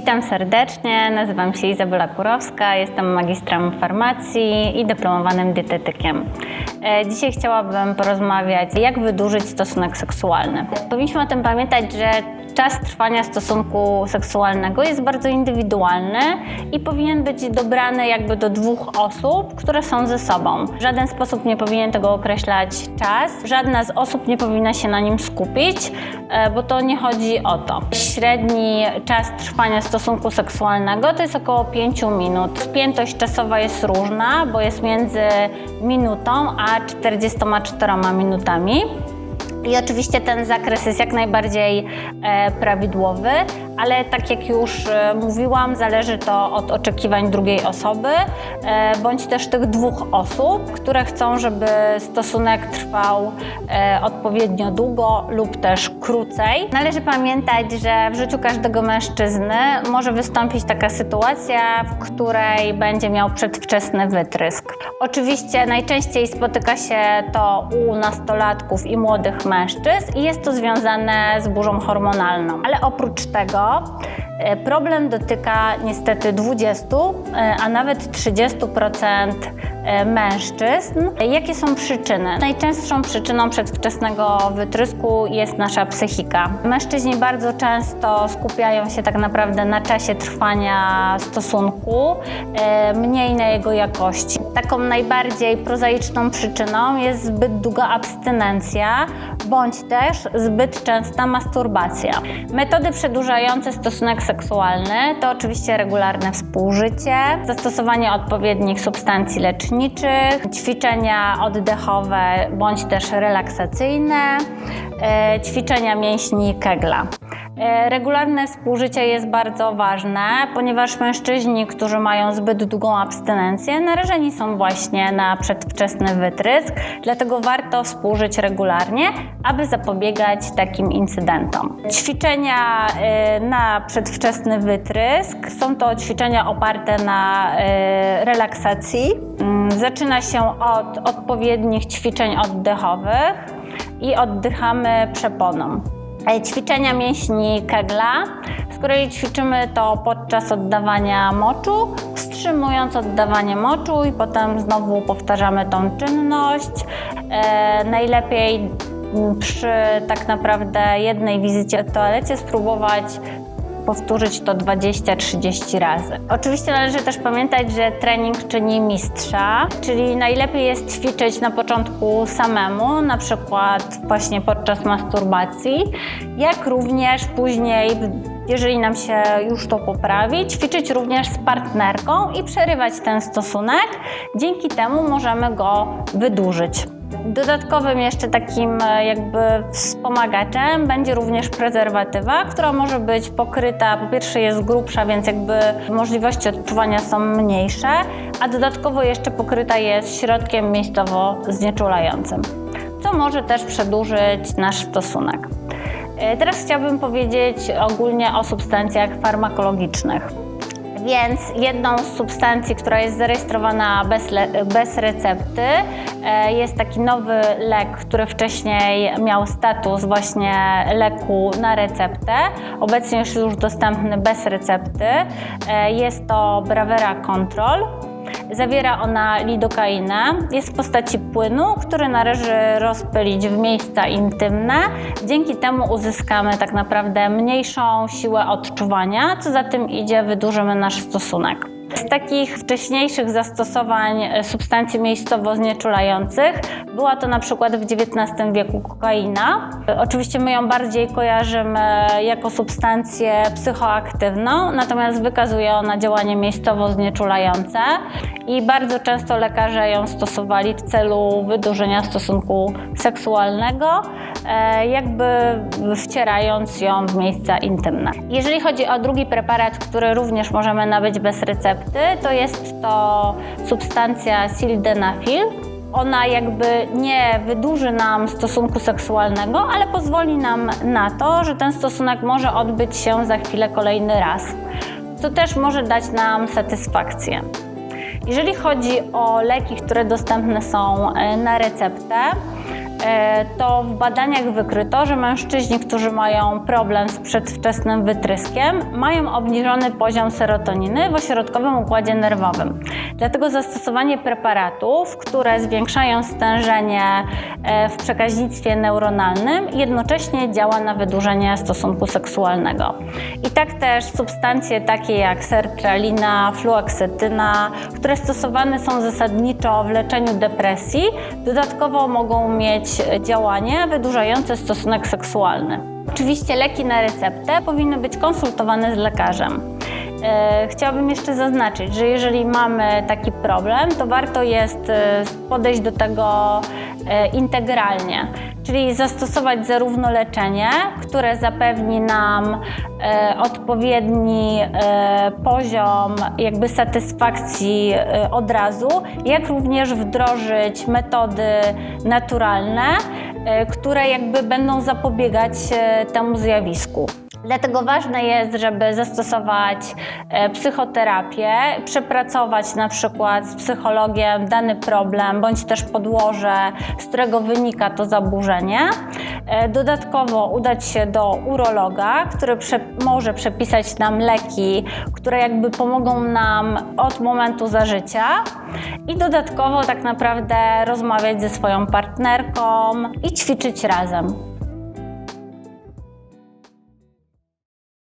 Witam serdecznie, nazywam się Izabela Kurowska, jestem magistrem farmacji i dyplomowanym dietetykiem. E, Dzisiaj chciałabym porozmawiać, jak wydłużyć stosunek seksualny. Powinniśmy o tym pamiętać, że czas trwania stosunku seksualnego jest bardzo indywidualny i powinien być dobrany jakby do dwóch osób, które są ze sobą. W żaden sposób nie powinien tego określać czas, żadna z osób nie powinna się na nim skupić, e, bo to nie chodzi o to. Średni czas trwania stosunku seksualnego to jest około 5 minut. Spiętość czasowa jest różna, bo jest między minutą a 44 minutami. I oczywiście ten zakres jest jak najbardziej e, prawidłowy, ale tak jak już e, mówiłam, zależy to od oczekiwań drugiej osoby, e, bądź też tych dwóch osób, które chcą, żeby stosunek trwał e, odpowiednio długo lub też krócej. Należy pamiętać, że w życiu każdego mężczyzny może wystąpić taka sytuacja, w której będzie miał przedwczesny wytrysk. Oczywiście najczęściej spotyka się to u nastolatków i młodych mężczyzn i jest to związane z burzą hormonalną. Ale oprócz tego cop problem dotyka niestety 20, e, a nawet 30% e, mężczyzn. Jakie są przyczyny? Najczęstszą przyczyną przedwczesnego wytrysku jest nasza psychika. Mężczyźni bardzo często skupiają się tak naprawdę na czasie trwania stosunku, e, mniej na jego jakości. Taką najbardziej prozaiczną przyczyną jest zbyt długa abstynencja bądź też zbyt częsta masturbacja. Metody przedłużające stosunek seksualny to oczywiście regularne współżycie, zastosowanie odpowiednich substancji leczniczych, ćwiczenia oddechowe bądź też relaksacyjne, e, ćwiczenia mięśni Kegla. E, Regularne współżycie jest bardzo ważne, ponieważ mężczyźni, którzy mają zbyt długą abstynencję, narażeni są właśnie na przedwczesny wytrysk, dlatego warto współżyć regularnie, aby zapobiegać takim incydentom. Ćwiczenia e, na przedwczesny wytrysk są to ćwiczenia oparte na e, relaksacji. Mm, Zaczyna się od odpowiednich ćwiczeń oddechowych i oddychamy przeponą. Ćwiczenia mięśni Kegla, z której ćwiczymy to podczas oddawania moczu, wstrzymując oddawanie moczu i potem znowu powtarzamy tą czynność. E, najlepiej przy tak naprawdę jednej wizycie w toalecie spróbować powtórzyć to 20-30 razy. Oczywiście należy też pamiętać, że trening czyni mistrza, czyli najlepiej jest ćwiczyć na początku samemu, na przykład właśnie podczas masturbacji, jak również później jeżeli nam się już to poprawi, ćwiczyć również z partnerką i przerywać ten stosunek. Dzięki temu możemy go wydłużyć. Dodatkowym jeszcze takim e, jakby wspomagaczem będzie również prezerwatywa, która może być pokryta, po pierwsze jest grubsza, więc jakby możliwości odczuwania są mniejsze, a dodatkowo jeszcze pokryta jest środkiem miejscowo znieczulającym, co może też przedłużyć nasz stosunek. E, Teraz chciałabym powiedzieć ogólnie o substancjach farmakologicznych. Więc jedną z substancji, która jest zarejestrowana bez, bez recepty, e, jest taki nowy lek, który wcześniej miał status właśnie leku na receptę. Obecnie już już dostępny bez recepty. E, Jest to Bravera Control. Zawiera ona lidokainę. Jest w postaci płynu, który należy rozpylić w miejsca intymne. Dzięki temu uzyskamy tak naprawdę mniejszą siłę odczuwania, co za tym idzie, wydłużymy nasz stosunek. Z takich wcześniejszych zastosowań e, substancji miejscowo znieczulających była to na przykład w XIX wieku kokaina. E, Oczywiście my ją bardziej kojarzymy jako substancję psychoaktywną, natomiast wykazuje ona działanie miejscowo znieczulające i bardzo często lekarze ją stosowali w celu wydłużenia stosunku seksualnego, e, jakby wcierając ją w miejsca intymne. Jeżeli chodzi o drugi preparat, który również możemy nabyć bez recepty, to jest to substancja sildenafil. Ona jakby nie wydłuży nam stosunku seksualnego, ale pozwoli nam na to, że ten stosunek może odbyć się za chwilę kolejny raz, co też może dać nam satysfakcję. Jeżeli chodzi o leki, które dostępne są e, na receptę, to w badaniach wykryto, że mężczyźni, którzy mają problem z przedwczesnym wytryskiem, mają obniżony poziom serotoniny w ośrodkowym układzie nerwowym. Dlatego zastosowanie preparatów, które zwiększają stężenie e, w przekaźnictwie neuronalnym, jednocześnie działa na wydłużenie stosunku seksualnego. I tak też substancje takie jak sertralina, fluoksetyna, które stosowane są zasadniczo w leczeniu depresji, dodatkowo mogą mieć działanie wydłużające stosunek seksualny. Oczywiście leki na receptę powinny być konsultowane z lekarzem. E, Chciałabym jeszcze zaznaczyć, że jeżeli mamy taki problem, to warto jest e, podejść do tego e, integralnie, czyli zastosować zarówno leczenie, które zapewni nam e, odpowiedni e, poziom jakby satysfakcji e, od razu, jak również wdrożyć metody naturalne, e, które jakby będą zapobiegać e, temu zjawisku. Dlatego ważne jest, żeby zastosować e, psychoterapię, przepracować na przykład z psychologiem dany problem bądź też podłoże, z którego wynika to zaburzenie. E, Dodatkowo udać się do urologa, który prze, może przepisać nam leki, które jakby pomogą nam od momentu zażycia i dodatkowo tak naprawdę rozmawiać ze swoją partnerką i ćwiczyć razem.